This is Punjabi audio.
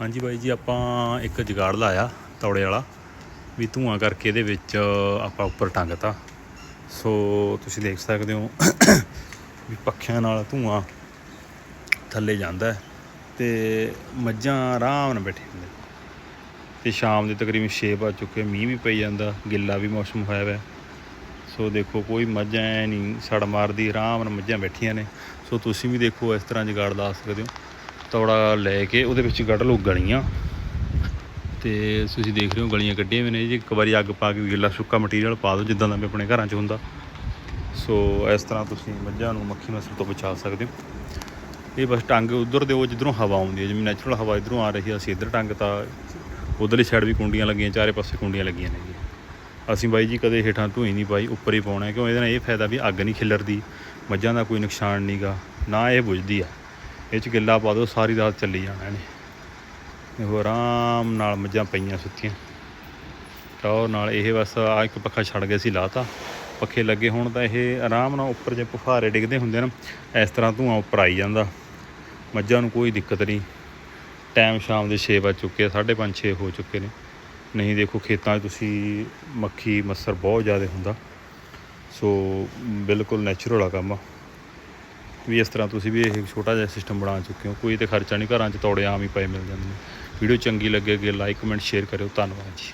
ਹਾਂਜੀ ਬਾਈ ਜੀ, ਆਪਾਂ ਇੱਕ ਜਗਾੜ ਲਾਇਆ ਤੌੜੇ ਵਾਲਾ। ਵੀ ਧੂਆਂ ਕਰਕੇ ਇਹਦੇ ਵਿੱਚ ਆਪਾਂ ਉੱਪਰ ਟੰਗਤਾ ਸੋ ਤੁਸੀਂ ਦੇਖ ਸਕਦੇ ਹੋ ਵੀ ਪੱਖਿਆਂ ਨਾਲ ਧੂਆਂ ਥੱਲੇ ਜਾਂਦਾ ਹੈ ਤੇ ਮੱਝਾਂ ਆਰਾਮ ਨਾਲ ਬੈਠੇ ਹੁੰਦੇ। ਤੇ ਸ਼ਾਮ ਦੇ ਤਕਰੀਬਨ 6 ਵੱਜ ਚੁੱਕੇ, ਮੀਂਹ ਵੀ ਪਈ ਜਾਂਦਾ, ਗਿੱਲਾ ਵੀ ਮੌਸਮ ਹੋਇਆ ਹੋਇਆ ਸੋ ਦੇਖੋ, ਕੋਈ ਮੱਝਾਂ ਐ ਨਹੀਂ, ਸੜ ਮਾਰਦੀ, ਆਰਾਮ ਨਾਲ ਮੱਝਾਂ ਬੈਠੀਆਂ ਨੇ। ਸੋ ਤੁਸੀਂ ਵੀ ਦੇਖੋ ਇਸ ਤਰ੍ਹਾਂ ਜਗਾੜ ਲਾ ਸਕਦੇ ਹੋ। ਤੌੜਾ ਲੈ ਕੇ ਉਹਦੇ ਵਿੱਚ ਕੱਢ ਲਓ ਗਲੀਆਂ। ਤੇ ਤੁਸੀਂ ਦੇਖ ਰਹੇ ਹੋ ਗਲੀਆਂ ਕੱਢੀਆਂ ਵੀ ਨੇ ਜੀ। ਇੱਕ ਵਾਰੀ ਅੱਗ ਪਾ ਕੇ ਗਿੱਲਾ ਸੁੱਕਾ ਮਟੀਰੀਅਲ ਪਾ ਦਿਓ ਜਿੱਦਾਂ ਦਾ ਵੀ ਆਪਣੇ ਘਰਾਂ 'ਚ ਹੁੰਦਾ। ਸੋ ਇਸ ਤਰ੍ਹਾਂ ਤੁਸੀਂ ਮੱਝਾਂ ਨੂੰ ਮੱਖੀ ਮੱਛਰ ਤੋਂ ਬਚਾ ਸਕਦੇ ਹੋ। ਇਹ ਬਸ ਟੰਗ ਉਧਰ ਦਿਓ ਜਿੱਧਰੋਂ ਹਵਾ ਆਉਂਦੀ ਹੈ, ਜਿਵੇਂ ਨੈਚੁਰਲ ਹਵਾ ਇਧਰੋਂ ਆ ਰਹੀ ਹੈ, ਅਸੀਂ ਇੱਧਰ ਟੰਗ ਤਾਂ ਉਧਰਲੀ ਸਾਈਡ ਵੀ ਕੁੰਡੀਆਂ ਲੱਗੀਆਂ, ਚਾਰੇ ਪਾਸੇ ਕੁੰਡੀਆਂ ਲੱਗੀਆਂ ਨੇ ਜੀ। ਅਸੀਂ ਬਾਈ ਜੀ ਕਦੇ ਹੇਠਾਂ ਧੂਈ ਨਹੀਂ ਪਾਈ, ਉੱਪਰ ਹੀ ਪਾਉਣਾ ਕਿਉਂ ਇਹਦੇ ਨਾਲ ਇਹ ਫਾਇਦਾ ਵੀ ਅੱਗ ਨਹੀਂ ਖਿਲਰਦੀ, ਮੱਝਾਂ ਦਾ ਕੋਈ ਨੁਕਸਾਨ ਨਹੀਂਗਾ ਨਾ ਇਹ ਬੁਝਦੀ ਆ। ਇਹ ਚ ਗਿੱਲਾ ਪਾ ਦਿਓ ਸਾਰੀ ਰਾਤ ਚੱਲੀ ਜਾਣਾ ਇਹਨੇ। ਦੇਖੋ ਆਰਾਮ ਨਾਲ ਮੱਝਾਂ ਪਈਆਂ ਸੁੱਤੀਆਂ। ਟੌਰ ਨਾਲ ਇਹ ਬਸ ਆ ਇੱਕ ਪੱਖਾ ਛੱਡ ਗਿਆ ਸੀ ਲਾਤਾ। ਪੱਖੇ ਲੱਗੇ ਹੋਣ ਤਾਂ ਇਹ ਆਰਾਮ ਨਾਲ ਉੱਪਰ ਜੇ ਫੁਹਾਰੇ ਡਿੱਗਦੇ ਹੁੰਦੇ ਨਾ, ਇਸ ਤਰ੍ਹਾਂ ਧੂਆਂ ਉੱਪਰ ਆਈ ਜਾਂਦਾ। ਮੱਝਾਂ ਨੂੰ ਕੋਈ ਦਿੱਕਤ ਨਹੀਂ। ਟਾਈਮ ਸ਼ਾਮ ਦੇ 6 ਵੱਜ ਚੁੱਕੇ ਆ 5:30 6 ਹੋ ਚੁੱਕੇ ਨੇ। ਨਹੀਂ ਦੇਖੋ ਖੇਤਾਂ 'ਚ ਤੁਸੀਂ ਮੱਖੀ, ਮੱਸਰ ਬਹੁਤ ਜ਼ਿਆਦਾ ਹੁੰਦਾ। ਸੋ ਬਿਲਕੁਲ ਨੈਚੁਰਲ ਆ ਕੰਮ। ਵੀ ਇਸ ਤਰ੍ਹਾਂ ਤੁਸੀਂ ਵੀ ਇਹ ਛੋਟਾ ਜਿਹਾ ਸਿਸਟਮ ਬਣਾ ਚੁੱਕੇ ਹੋ। ਕੋਈ ਤੇ ਖਰਚਾ ਨਹੀਂ, ਘਰਾਂ 'ਚ ਤੌੜੇ ਆਮ ਹੀ ਪਏ ਮਿਲ ਜਾਂਦੇ ਨੇ। ਵੀਡੀਓ ਚੰਗੀ ਲੱਗੇ ਲਾਈਕ ਕਮੈਂਟ ਸ਼ੇਅਰ ਕਰਿਓ। ਧੰਨਵਾਦ ਜੀ।